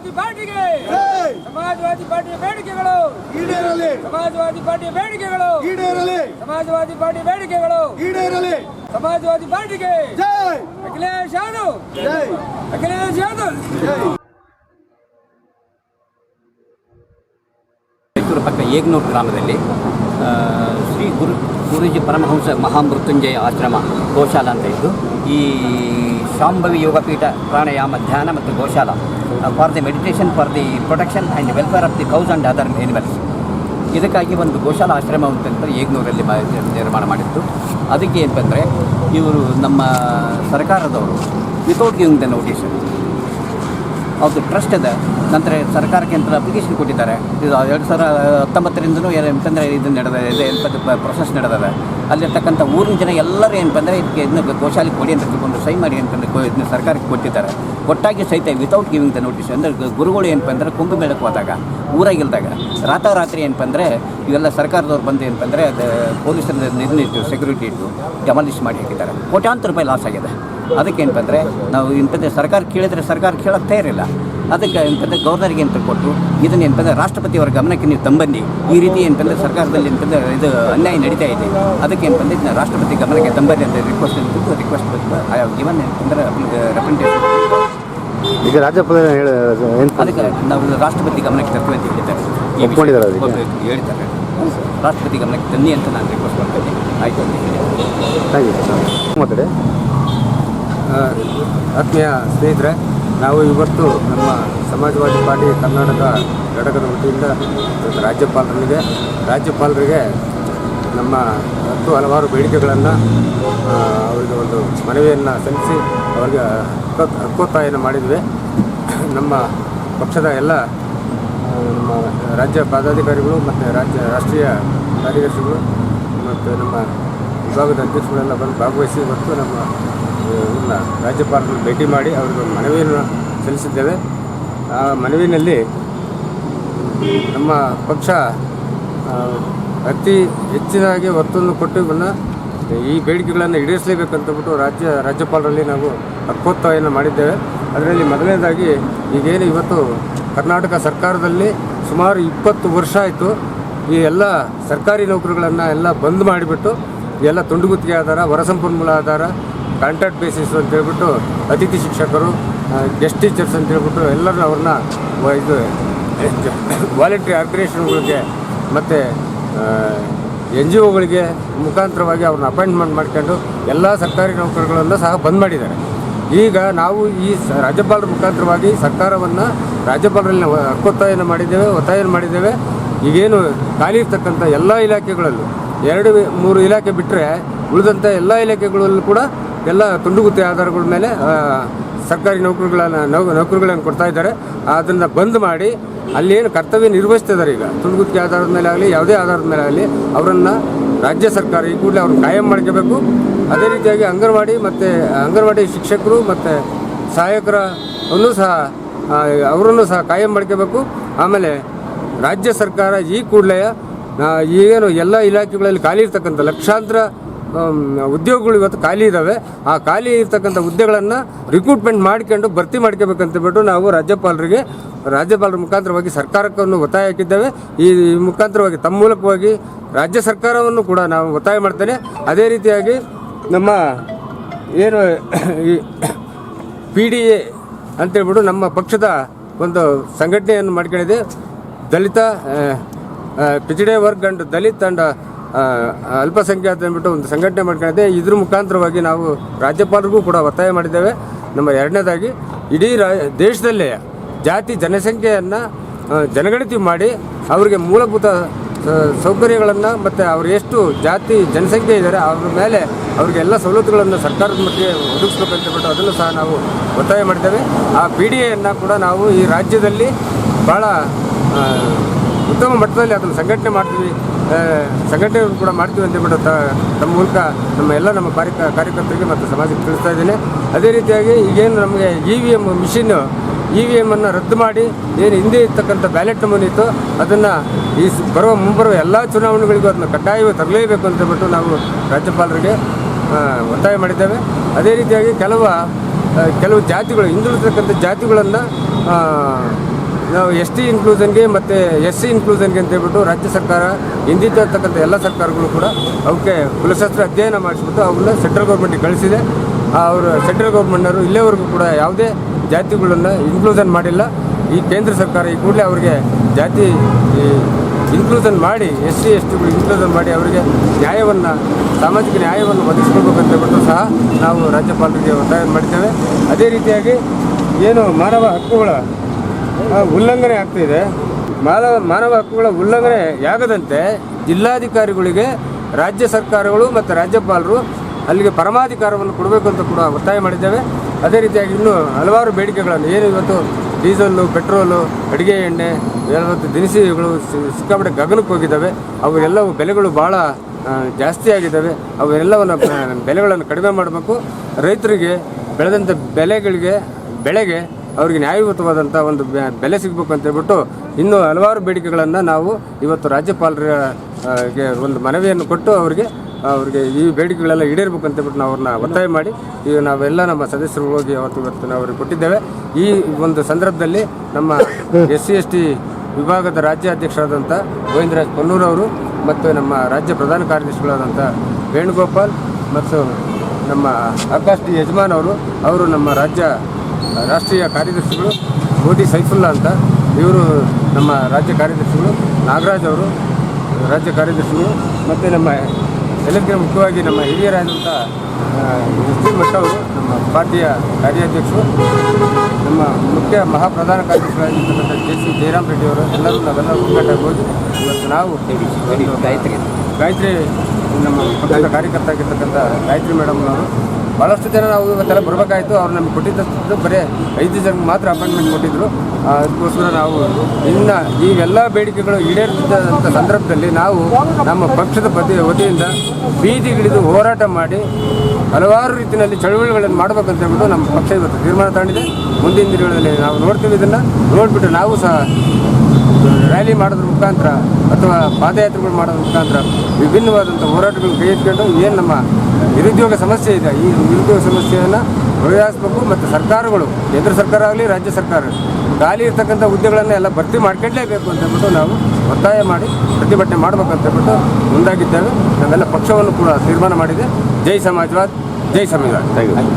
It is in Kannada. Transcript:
ಸಮಾಜವಾದಿ ಪಾರ್ಟಿಗೆ! ಸಮಾಜವಾದಿ ಪಾರ್ಟಿಯ ಬೇಡಿಕೆಗಳು! ಈಡೇರಲಿ! ಸಮಾಜವಾದಿ ಪಾರ್ಟಿಯ ಬೇಡಿಕೆಗಳು! ಈಡೇರಲಿ! ಸಮಾಜವಾದಿ ಪಾರ್ಟಿಯ ಬೇಡಿಕೆಗಳು! ಈಡೇರಲಿ! ಸಮಾಜವಾದಿ ಪಾರ್ಟಿಗೆ! ಜೈ! ಅಖಿಲೇಶ್ ಯಾದವ್! ಜೈ! ಅಖಿಲೇಶ್ ಯಾದವ್! ಜೈ! ಮೈಸೂರು ಪಕ್ಕ ಏಗ್ನೂರು ಗ್ರಾಮದಲ್ಲಿ ಆ, ಶ್ರೀ ಗುರು ಗುರುಜಿ ಪರಮಹಂಸ ಮಹಾಮೃತ್ಯುಂಜಯ ಆಶ್ರಮ ಗೋಶಾಲ ಅಂತ ಇದ್ದು ಈ ಶಾಂಭವಿ ಯೋಗಪೀಠ, ಪ್ರಾಣಾಯಾಮ, ಧ್ಯಾನ ಮತ್ತು ಗೋಶಾಲ. For the meditation for the protection and welfare of the cows and other animals ಇದಕ್ಕಾಗಿ ಒಂದು ಗೋಶಾಲ ಆಶ್ರಮ ಅಂತಂದರೆ ಏಗ್ನೂರಲ್ಲಿ ನಿರ್ಮಾಣ ಮಾಡಿತ್ತು ಅದಕ್ಕೆ ಏನಂತಂದರೆ ಇವರು ನಮ್ಮ ಸರ್ಕಾರದವರು ವಿತೌಟ್ ಗಿವಿಂಗ್ ದ ನೋಟಿಸ್ ಅವ್ರದ್ದು ಟ್ರಸ್ಟ್ ಇದೆ. ನಂತರ ಸರ್ಕಾರಕ್ಕೆ ಅಂತ ಅಪ್ಲಿಕೇಶನ್ ಕೊಟ್ಟಿದ್ದಾರೆ. ಇದು ಎರಡು ಸಾವಿರ ಹತ್ತೊಂಬತ್ತರಿಂದನೂ ಏನಂತಂದರೆ ಇದು ನಡೆದ ಇದೆ ಎಂಥದ್ದು ಪ್ರೊಸೆಸ್ ನಡೆದಿದೆ. ಅಲ್ಲಿರ್ತಕ್ಕಂಥ ಊರಿನ ಜನ ಎಲ್ಲರೂ ಏನಂತಂದರೆ ಇದಕ್ಕೆ ಇದನ್ನ ಗೋಶಾಲೆ ಕೊಡಿ ಅಂತ ತಿಳ್ಕೊಂಡು ಸೈ ಮಾಡಿ ಅಂತಂದರೆ ಇದನ್ನ ಸರ್ಕಾರಕ್ಕೆ ಕೊಟ್ಟಿದ್ದಾರೆ. ಕೊಟ್ಟಾಗಿ ಸಹಿತ ವಿತೌಟ್ ಗಿವಿಂಗ್ ದ ನೋಟಿಸ್ ಅಂದರೆ ಗುರುಗಳು ಏನಪ್ಪ ಅಂದರೆ ಕುಂಭಮೇಳಕ್ಕೆ ಹೋದಾಗ, ಊರಾಗಿಲ್ದಾಗ ರಾತ್ರಿ ಏನಪ್ಪ ಅಂದರೆ ಇವೆಲ್ಲ ಸರ್ಕಾರದವ್ರು ಬಂದು ಏನಪ್ಪ ಅಂದರೆ ಅದು ಪೊಲೀಸರ ನಿರ್ಣಿಟ್ಟು ಸೆಕ್ಯೂರಿಟಿ ಇಟ್ಟು ಡೆಮಾಲಿಷ್ ಮಾಡಿ ಹಾಕಿದ್ದಾರೆ. ಕೋಟ್ಯಾಂತರ ರೂಪಾಯಿ ಲಾಸ್ ಆಗಿದೆ. ಅದಕ್ಕೆ ಅಂದರೆ ನಾವು ಇಂಥದ್ದೇ ಸರ್ಕಾರ ಕೇಳಿದರೆ ಸರ್ಕಾರ ಕೇಳೋಕ್ಕೆ ತಯಾರಿಲ್ಲ. ಅದಕ್ಕೆ ಏನಂತಂದರೆ ಗೌರ್ನರಿಗೆ ಅಂತ ಕೊಟ್ಟು ಇದನ್ನ ಏನಂತಂದರೆ ರಾಷ್ಟ್ರಪತಿಯವರ ಗಮನಕ್ಕೆ ನೀವು ತಂಬನ್ನಿ. ಈ ರೀತಿ ಏನಂತಂದರೆ ಸರ್ಕಾರದಲ್ಲಿ ಏನಂತಂದರೆ ಇದು ಅನ್ಯಾಯ ನಡೀತಾ ಇದೆ. ಅದಕ್ಕೆ ಏನಂತಂದರೆ ಇದನ್ನ ರಾಷ್ಟ್ರಪತಿ ಗಮನಕ್ಕೆ ತಂಬನ್ನಿ ಅಂತ ರಿಕ್ವೆಸ್ಟ್ ಅಂತ ರಿಕ್ವೆಸ್ಟ್ ಐ ಹ್ಯಾವ್ ಗಿವನ್ ಅಂತಂದರೆ ರೆಪ್ರೆಸೆಂಟೇಷನ್ ಈಗ ರಾಜ್ಯಪಾಲ ಅದಕ್ಕೆ ನಾವು ರಾಷ್ಟ್ರಪತಿ ಗಮನಕ್ಕೆ ತರ್ತೀವಿ ಅಂತ ಹೇಳಿದ್ದಾರೆ. ಹೇಳ್ತಾರೆ ರಾಷ್ಟ್ರಪತಿ ಗಮನಕ್ಕೆ ತನ್ನಿ ಅಂತ ನಾನು ರಿಕ್ವೆಸ್ಟ್ ಮಾಡ್ತೀನಿ ಆಯಿತು ಅಂತ ಹೇಳಿ ಥ್ಯಾಂಕ್ ಯು ಸರ್ ಮಾತಾಡಿ ಆತ್ಮೀಯ ಸ್ನೇಹಿತರೆ, ನಾವು ಇವತ್ತು ನಮ್ಮ ಸಮಾಜವಾದಿ ಪಾರ್ಟಿ ಕರ್ನಾಟಕ ಘಟಕದ ವತಿಯಿಂದ ಇವತ್ತು ರಾಜ್ಯಪಾಲರಿಗೆ ನಮ್ಮ ಹತ್ತು ಹಲವಾರು ಬೇಡಿಕೆಗಳನ್ನು ಅವರಿಗೆ ಒಂದು ಮನವಿಯನ್ನು ಸಲ್ಲಿಸಿ ಅವರಿಗೆ ಹಕ್ಕು- ಹಕ್ಕೊತ್ತಾಯನ ಮಾಡಿದ್ವಿ. ನಮ್ಮ ಪಕ್ಷದ ಎಲ್ಲ ನಮ್ಮ ರಾಜ್ಯ ಪದಾಧಿಕಾರಿಗಳು ಮತ್ತು ರಾಜ್ಯ ರಾಷ್ಟ್ರೀಯ ಕಾರ್ಯದರ್ಶಿಗಳು ಮತ್ತು ನಮ್ಮ ವಿಭಾಗದ ಅಧ್ಯಕ್ಷಗಳೆಲ್ಲ ಬಂದು ಭಾಗವಹಿಸಿ ಮತ್ತು ನಮ್ಮ ಆ, ಇವ್ರನ್ನ ರಾಜ್ಯಪಾಲರನ್ನು ಭೇಟಿ ಮಾಡಿ ಅವರಿಗೆ ಮನವಿಯನ್ನು ಸಲ್ಲಿಸಿದ್ದೇವೆ. ಆ ಮನವಿನಲ್ಲಿ ನಮ್ಮ ಪಕ್ಷ ಅತಿ ಹೆಚ್ಚಿನಾಗಿ ಒತ್ತನ್ನು ಕೊಟ್ಟು ಇವನ್ನ ಈ ಬೇಡಿಕೆಗಳನ್ನು ಈಡೇರಿಸಲೇಬೇಕಂತಬಿಟ್ಟು ರಾಜ್ಯ ರಾಜ್ಯಪಾಲರಲ್ಲಿ ನಾವು ಹಕ್ಕೊತ್ತಾಯನ ಮಾಡಿದ್ದೇವೆ. ಅದರಲ್ಲಿ ಮೊದಲನೇದಾಗಿ ಈಗೇನು ಇವತ್ತು ಕರ್ನಾಟಕ ಸರ್ಕಾರದಲ್ಲಿ ಸುಮಾರು ಇಪ್ಪತ್ತು ವರ್ಷ ಆಯಿತು. ಈ ಎಲ್ಲ ಸರ್ಕಾರಿ ನೌಕರಿಗಳನ್ನು ಎಲ್ಲ ಬಂದ್ ಮಾಡಿಬಿಟ್ಟು ಎಲ್ಲ ತುಂಡುಗುತ್ತಿಗೆ ಆಧಾರ ಹೊರಸಂಪನ್ಮೂಲ ಆಧಾರ ಕಾಂಟ್ರಾಕ್ಟ್ ಬೇಸಿಸ್ ಅಂತ ಹೇಳ್ಬಿಟ್ಟು ಅತಿಥಿ ಶಿಕ್ಷಕರು ಗೆಸ್ಟ್ ಟೀಚರ್ಸ್ ಅಂತ ಹೇಳ್ಬಿಟ್ಟು ಎಲ್ಲರೂ ಅವ್ರನ್ನ ಇದು ವಾಲಂಟ್ರಿ ಆರ್ಗನೈಸೇಷನ್ಗಳಿಗೆ ಮತ್ತು ಎನ್ ಜಿ ಒಗಳಿಗೆ ಮುಖಾಂತರವಾಗಿ ಅವ್ರನ್ನ ಅಪಾಯಿಂಟ್ಮೆಂಟ್ ಮಾಡ್ಕೊಂಡು ಎಲ್ಲ ಸರ್ಕಾರಿ ನೌಕರಗಳನ್ನು ಸಹ ಬಂದ್ ಮಾಡಿದ್ದಾರೆ. ಈಗ ನಾವು ಈ ರಾಜ್ಯಪಾಲರ ಮುಖಾಂತರವಾಗಿ ಸರ್ಕಾರವನ್ನು ರಾಜ್ಯಪಾಲರಲ್ಲಿ ಹಕ್ಕೊತ್ತಾಯನ ಮಾಡಿದ್ದೇವೆ, ಒತ್ತಾಯನ ಮಾಡಿದ್ದೇವೆ. ಈಗೇನು ಖಾಲಿ ಇರ್ತಕ್ಕಂಥ ಎಲ್ಲ ಇಲಾಖೆಗಳಲ್ಲೂ ಎರಡು, ಮೂರು ಇಲಾಖೆ ಬಿಟ್ಟರೆ ಉಳಿದಂಥ ಎಲ್ಲ ಇಲಾಖೆಗಳಲ್ಲೂ ಕೂಡ ಎಲ್ಲ ತುಂಡುಗುತ್ತಿ ಆಧಾರಗಳ ಮೇಲೆ ಸರ್ಕಾರಿ ನೌಕರಿಗಳನ್ನು ನೌಕರಿಗಳನ್ನು ಕೊಡ್ತಾ ಇದ್ದಾರೆ. ಅದನ್ನು ಬಂದ್ ಮಾಡಿ, ಅಲ್ಲೇನು ಕರ್ತವ್ಯ ನಿರ್ವಹಿಸ್ತಿದ್ದಾರೆ ಈಗ. ತುಂಡುಗುತ್ತಿಗೆ ಆಧಾರದ ಮೇಲೆ ಆಗಲಿ, ಯಾವುದೇ ಆಧಾರದ ಮೇಲೆ ಆಗಲಿ, ಅವರನ್ನು ರಾಜ್ಯ ಸರ್ಕಾರ ಈ ಕೂಡಲೇ ಅವ್ರನ್ನ ಕಾಯಂ ಮಾಡ್ಕೋಬೇಕು. ಅದೇ ರೀತಿಯಾಗಿ ಅಂಗನವಾಡಿ ಮತ್ತು, ಅಂಗನವಾಡಿ ಶಿಕ್ಷಕರು ಮತ್ತು ಸಹಾಯಕರ ಅನ್ನು ಸಹ ಅವರನ್ನು ಸಹ ಕಾಯಂ ಮಾಡ್ಕೋಬೇಕು. ಆಮೇಲೆ ರಾಜ್ಯ ಸರ್ಕಾರ ಈ ಕೂಡಲೇ ಏನು ಎಲ್ಲ ಇಲಾಖೆಗಳಲ್ಲಿ ಖಾಲಿ ಇರ್ತಕ್ಕಂಥ ಲಕ್ಷಾಂತರ ಉದ್ಯೋಗಗಳು ಇವತ್ತು ಖಾಲಿ ಇದ್ದಾವೆ ಆ ಖಾಲಿ ಇರ್ತಕ್ಕಂಥ ಹುದ್ದೆಗಳನ್ನು ರಿಕ್ರೂಟ್ಮೆಂಟ್ ಮಾಡ್ಕೊಂಡು ಭರ್ತಿ ಮಾಡ್ಕೋಬೇಕಂತೇಳ್ಬಿಟ್ಟು ನಾವು ರಾಜ್ಯಪಾಲರಿಗೆ, ರಾಜ್ಯಪಾಲರ ಮುಖಾಂತರವಾಗಿ ಸರ್ಕಾರಕ್ಕನ್ನು ಒತ್ತಾಯ ಹಾಕಿದ್ದೇವೆ. ಈ ಮುಖಾಂತರವಾಗಿ ತಮ್ಮ ಮೂಲಕವಾಗಿ ರಾಜ್ಯ ಸರ್ಕಾರವನ್ನು ಕೂಡ ನಾವು ಒತ್ತಾಯ ಮಾಡ್ತೇನೆ. ಅದೇ ರೀತಿಯಾಗಿ ನಮ್ಮ ಏನು ಈ ಪಿ ಡಿ ಎ ಅಂತೇಳ್ಬಿಟ್ಟು ನಮ್ಮ ಪಕ್ಷದ ಒಂದು ಸಂಘಟನೆಯನ್ನು ಮಾಡ್ಕೊಂಡಿದೆ. ದಲಿತ ಪಿಚಡೆ ವರ್ಗ್ ಅಂಡ್ ದಲಿತ್ ಅಂಡ್ ಅಲ್ಪಸಂಖ್ಯಾತ ಅಂದ್ಬಿಟ್ಟು ಒಂದು ಸಂಘಟನೆ ಮಾಡ್ಕೊಂಡಿದೆ. ಇದ್ರ ಮುಖಾಂತರವಾಗಿ ನಾವು ರಾಜ್ಯಪಾಲರಿಗೂ ಕೂಡ ಒತ್ತಾಯ ಮಾಡಿದ್ದೇವೆ. ನಮ್ಮ ಎರಡನೇದಾಗಿ ಇಡೀ ರಾ, ದೇಶದಲ್ಲೇ ಜಾತಿ ಜನಸಂಖ್ಯೆಯನ್ನು ಜನಗಣತಿ ಮಾಡಿ ಅವರಿಗೆ ಮೂಲಭೂತ ಸೌಕರ್ಯಗಳನ್ನು ಮತ್ತು ಅವ್ರು ಎಷ್ಟು ಜಾತಿ ಜನಸಂಖ್ಯೆ ಇದ್ದಾರೆ ಅವ್ರ ಮೇಲೆ ಅವ್ರಿಗೆಲ್ಲ ಸವಲತ್ತುಗಳನ್ನು ಸರ್ಕಾರದ ಮಟ್ಟಿಗೆ ಅಂತ ಬಿಟ್ಟು ಅದನ್ನು ಸಹ ನಾವು ಒತ್ತಾಯ ಮಾಡಿದ್ದೇವೆ. ಆ ಪಿ ಡಿ ಎಯನ್ನು ಕೂಡ ನಾವು ಈ ರಾಜ್ಯದಲ್ಲಿ ಭಾಳ ಉತ್ತಮ ಮಟ್ಟದಲ್ಲಿ ಅದನ್ನು ಸಂಘಟನೆ ಮಾಡ್ತೀವಿ. ಆ, ಸಂಘಟನೆ ಕೂಡ ಮಾಡ್ತೀವಿ ಅಂತ ಹೇಳ್ಬಿಟ್ಟು ನಮ್ಮ ಮೂಲಕ ನಮ್ಮ ಎಲ್ಲ ನಮ್ಮ ಕಾರ್ಯ ಕಾರ್ಯಕರ್ತರಿಗೆ ಮತ್ತು ಸಮಾಜಕ್ಕೆ ತಿಳಿಸ್ತಾ ಇದ್ದೀನಿ. ಅದೇ ರೀತಿಯಾಗಿ ಈಗೇನು ನಮಗೆ ಇ ವಿ ಎಂ ಮಿಷಿನ್ನು ಇ ವಿ ಎಮ್ಮನ್ನು ರದ್ದು ಮಾಡಿ ಏನು ಹಿಂದೆ ಇರ್ತಕ್ಕಂಥ ಬ್ಯಾಲೆಟ್ ನಮೂನೆ ಇತ್ತು ಅದನ್ನು ಈ ಬರುವ ಮುಂಬರುವ ಎಲ್ಲ ಚುನಾವಣೆಗಳಿಗೂ ಅದನ್ನು ಕಡ್ಡಾಯವಾಗಿ ತರಲೇಬೇಕು ಅಂತ ಹೇಳ್ಬಿಟ್ಟು ನಾವು ರಾಜ್ಯಪಾಲರಿಗೆ ಒತ್ತಾಯ ಮಾಡಿದ್ದೇವೆ. ಅದೇ ರೀತಿಯಾಗಿ ಕೆಲವು ಕೆಲವು ಜಾತಿಗಳು ಹಿಂದುಳಿದಿರ್ತಕ್ಕಂಥ ಜಾತಿಗಳನ್ನು ನಾವು ಎಸ್ ಟಿ ಇನ್ಕ್ಲೂಷನ್ಗೆ ಮತ್ತು ಎಸ್ ಸಿ ಇನ್ಕ್ಲೂಷನ್ಗೆ ಅಂತ ಹೇಳ್ಬಿಟ್ಟು ರಾಜ್ಯ ಸರ್ಕಾರ ಹಿಂದಿರ್ತಕ್ಕಂಥ ಎಲ್ಲ ಸರ್ಕಾರಗಳು ಕೂಡ ಅವಕ್ಕೆ ಕುಲಶಾಸ್ತ್ರ ಅಧ್ಯಯನ ಮಾಡಿಸ್ಬಿಟ್ಟು ಅವನ್ನ ಸೆಂಟ್ರಲ್ ಗೌರ್ಮೆಂಟ್ಗೆ ಕಳಿಸಿದೆ. ಅವರು ಸೆಂಟ್ರಲ್ ಗೌರ್ಮೆಂಟ್ನವರು ಇಲ್ಲಿವರೆಗೂ ಕೂಡ ಯಾವುದೇ ಜಾತಿಗಳನ್ನು ಇನ್ಕ್ಲೂಷನ್ ಮಾಡಿಲ್ಲ. ಈ ಕೇಂದ್ರ ಸರ್ಕಾರ ಈ ಕೂಡಲೇ ಅವರಿಗೆ ಜಾತಿ ಇನ್ಕ್ಲೂಷನ್ ಮಾಡಿ, ಎಸ್ ಸಿ, ಎಸ್ ಟಿಗಳು ಇನ್ಕ್ಲೂಷನ್ ಮಾಡಿ ಅವರಿಗೆ ನ್ಯಾಯವನ್ನು, ಸಾಮಾಜಿಕ ನ್ಯಾಯವನ್ನು ಒದಗಿಸ್ಕೊಳ್ಬೇಕಂತ ಹೇಳ್ಬಿಟ್ಟು ಸಹ ನಾವು ರಾಜ್ಯಪಾಲರಿಗೆ ಒತ್ತಾಯ ಮಾಡ್ತೇವೆ ಅದೇ ರೀತಿಯಾಗಿ ಏನು ಮಾನವ ಹಕ್ಕುಗಳ ಉಲ್ಲಂಘನೆ ಆಗ್ತಿದೆ ಮಾನವ ಮಾನವ ಹಕ್ಕುಗಳ ಉಲ್ಲಂಘನೆ ಆಗದಂತೆ ಜಿಲ್ಲಾಧಿಕಾರಿಗಳಿಗೆ ರಾಜ್ಯ ಸರ್ಕಾರಗಳು ಮತ್ತು ರಾಜ್ಯಪಾಲರು ಅಲ್ಲಿಗೆ ಪರಮಾಧಿಕಾರವನ್ನು ಕೊಡಬೇಕು ಅಂತ ಕೂಡ ಒತ್ತಾಯ ಮಾಡಿದ್ದೇವೆ. ಅದೇ ರೀತಿಯಾಗಿ ಇನ್ನೂ ಹಲವಾರು ಬೇಡಿಕೆಗಳನ್ನು ಏನು ಇವತ್ತು ಡೀಸೆಲ್ಲು, ಪೆಟ್ರೋಲು, ಅಡುಗೆ ಎಣ್ಣೆ ಇವತ್ತು ದಿನಸಿಗಳು ಸಿಕ್ಕಾಪಟ್ಟೆ ಗಗನಕ್ಕೆ ಹೋಗಿದ್ದಾವೆ. ಅವೆಲ್ಲವೂ ಬೆಲೆಗಳು ಭಾಳ ಜಾಸ್ತಿ ಆಗಿದ್ದಾವೆ. ಅವೆಲ್ಲವನ್ನು ಬೆಲೆಗಳನ್ನು ಕಡಿಮೆ ಮಾಡಬೇಕು. ರೈತರಿಗೆ ಬೆಳೆದಂಥ ಬೆಲೆಗಳಿಗೆ, ಬೆಳೆಗೆ ಅವರಿಗೆ ನ್ಯಾಯಯುತವಾದಂಥ ಒಂದು ಬೆಲೆ ಸಿಗಬೇಕು ಅಂತ ಹೇಳ್ಬಿಟ್ಟು ಇನ್ನೂ ಹಲವಾರು ಬೇಡಿಕೆಗಳನ್ನು ನಾವು ಇವತ್ತು ರಾಜ್ಯಪಾಲರ ಗೆ ಒಂದು ಮನವಿಯನ್ನು ಕೊಟ್ಟು ಅವರಿಗೆ ಅವರಿಗೆ ಈ ಬೇಡಿಕೆಗಳೆಲ್ಲ ಈಡೇರಬೇಕು ಅಂತ ಹೇಳ್ಬಿಟ್ಟು ನಾವು ಅವ್ರನ್ನ ಒತ್ತಾಯ ಮಾಡಿ ಈಗ ನಾವೆಲ್ಲ ನಮ್ಮ ಸದಸ್ಯರು ಹೋಗಿ ಅವತ್ತು ಇವತ್ತು ನಾವು ಅವ್ರಿಗೆ ಕೊಟ್ಟಿದ್ದೇವೆ. ಈ ಒಂದು ಸಂದರ್ಭದಲ್ಲಿ ನಮ್ಮ ಎಸ್ ಸಿ ಎಸ್ ಟಿ ವಿಭಾಗದ ರಾಜ್ಯಾಧ್ಯಕ್ಷರಾದಂಥ ಗೋವಿಂದರಾಜ್ ಅವರು ಮತ್ತು ನಮ್ಮ ರಾಜ್ಯ ಪ್ರಧಾನ ಕಾರ್ಯದರ್ಶಿಗಳಾದಂಥ ವೇಣುಗೋಪಾಲ್ ಮತ್ತು ನಮ್ಮ ಆಕಾಶ್ ಡಿ ಯಜಮಾನ್ ಅವರು ಅವರು ನಮ್ಮ ರಾಜ್ಯ ರಾಷ್ಟ್ರೀಯ ಕಾರ್ಯದರ್ಶಿಗಳು ಮೋದಿ ಸೈಫುಲ್ಲಾ ಅಂತ. ಇವರು ನಮ್ಮ ರಾಜ್ಯ ಕಾರ್ಯದರ್ಶಿಗಳು ನಾಗರಾಜ್ ಅವರು ರಾಜ್ಯ ಕಾರ್ಯದರ್ಶಿಗಳು ಮತ್ತು ನಮ್ಮ ಎಲ್ಲದಕ್ಕಿಂತ ಮುಖ್ಯವಾಗಿ ನಮ್ಮ ಹಿರಿಯರಾದಂಥ ಎಸ್ ಭಟ್ ಅವರು ನಮ್ಮ ಪಾರ್ಟಿಯ ಕಾರ್ಯಾಧ್ಯಕ್ಷರು ನಮ್ಮ ಮುಖ್ಯ ಮಹಾಪ್ರಧಾನ ಕಾರ್ಯದರ್ಶಿಗಳಾಗಿರ್ತಕ್ಕಂಥ ಜೆ ಸಿ ಜಯರಾಮ್ ರೆಡ್ಡಿ ಅವರು ಎಲ್ಲರೂ ನಾವೆಲ್ಲ ಒಗ್ಗಟ್ಟಾಗಿ ಇವತ್ತು ನಾವು ಗಾಯತ್ರಿ. ಗಾಯತ್ರಿ ನಮ್ಮ ಪಕ್ಷದ ಕಾರ್ಯಕರ್ತ ಆಗಿರ್ತಕ್ಕಂಥ ಗಾಯತ್ರಿ ಮೇಡಮ್ನವರು ಭಾಳಷ್ಟು ಜನ ನಾವು ಇವತ್ತೆಲ್ಲ ಬರಬೇಕಾಯ್ತು. ಅವ್ರು ನಮ್ಗೆ ಕೊಟ್ಟಿದ್ದು ಬರೀ ಐದು ಜನಕ್ಕೆ ಮಾತ್ರ ಅಪಾಯಿಂಟ್ಮೆಂಟ್ ಕೊಟ್ಟಿದ್ದರು ಅದಕ್ಕೋಸ್ಕರ ನಾವು ಇನ್ನು ಈಗೆಲ್ಲ ಬೇಡಿಕೆಗಳು ಈಡೇರುತ್ತಿದ್ದಂಥ ಸಂದರ್ಭದಲ್ಲಿ ನಾವು ನಮ್ಮ ಪಕ್ಷದ ಪತಿ, ವತಿಯಿಂದ ಬೀದಿಗಿಳಿದು ಹೋರಾಟ ಮಾಡಿ ಹಲವಾರು ರೀತಿಯಲ್ಲಿ ಚಳುವಳಿಗಳನ್ನು ಮಾಡಬೇಕಂತ ಹೇಳ್ಬಿಟ್ಟು ನಮ್ಮ ಪಕ್ಷ ಇವತ್ತು ತೀರ್ಮಾನ ತಾಂಡಿದೆ ಮುಂದಿನ ದಿನಗಳಲ್ಲಿ ನಾವು ನೋಡ್ತೀವಿ ಇದನ್ನು. ನೋಡಿಬಿಟ್ಟು ನಾವು ಸಹ ರ್ಯಾಲಿ ಮಾಡೋದ್ರ ಮುಖಾಂತರ ಅಥವಾ ಪಾದಯಾತ್ರೆಗಳು ಮಾಡೋದ್ರ ಮುಖಾಂತರ ವಿಭಿನ್ನವಾದಂಥ ಹೋರಾಟಗಳು ಕೈ ಇಟ್ಕೊಂಡು ಏನು ನಮ್ಮ ನಿರುದ್ಯೋಗ ಸಮಸ್ಯೆ ಇದೆ. ಈ ನಿರುದ್ಯೋಗ ಸಮಸ್ಯೆಯನ್ನು ಬಗೆಹರಿಸಬೇಕು ಮತ್ತು ಸರ್ಕಾರಗಳು, ಕೇಂದ್ರ ಸರ್ಕಾರ ಆಗಲಿ, ರಾಜ್ಯ ಸರ್ಕಾರ ಖಾಲಿ ಇರ್ತಕ್ಕಂಥ ಹುದ್ದೆಗಳನ್ನು ಎಲ್ಲ ಭರ್ತಿ ಮಾಡ್ಕೊಳ್ಳೇಬೇಕು ಅಂತ ಹೇಳ್ಬಿಟ್ಟು ನಾವು ಒತ್ತಾಯ ಮಾಡಿ ಪ್ರತಿಭಟನೆ ಮಾಡಬೇಕು ಅಂತ ಹೇಳ್ಬಿಟ್ಟು ಮುಂದಾಗಿದ್ದೇವೆ. ನಾವೆಲ್ಲ ಪಕ್ಷವನ್ನು ಕೂಡ ತೀರ್ಮಾನ ಮಾಡಿದೆ. ಜೈ ಸಮಾಜವಾದ್, ಜೈ ಸಂವಿಧಾನ. Thank you.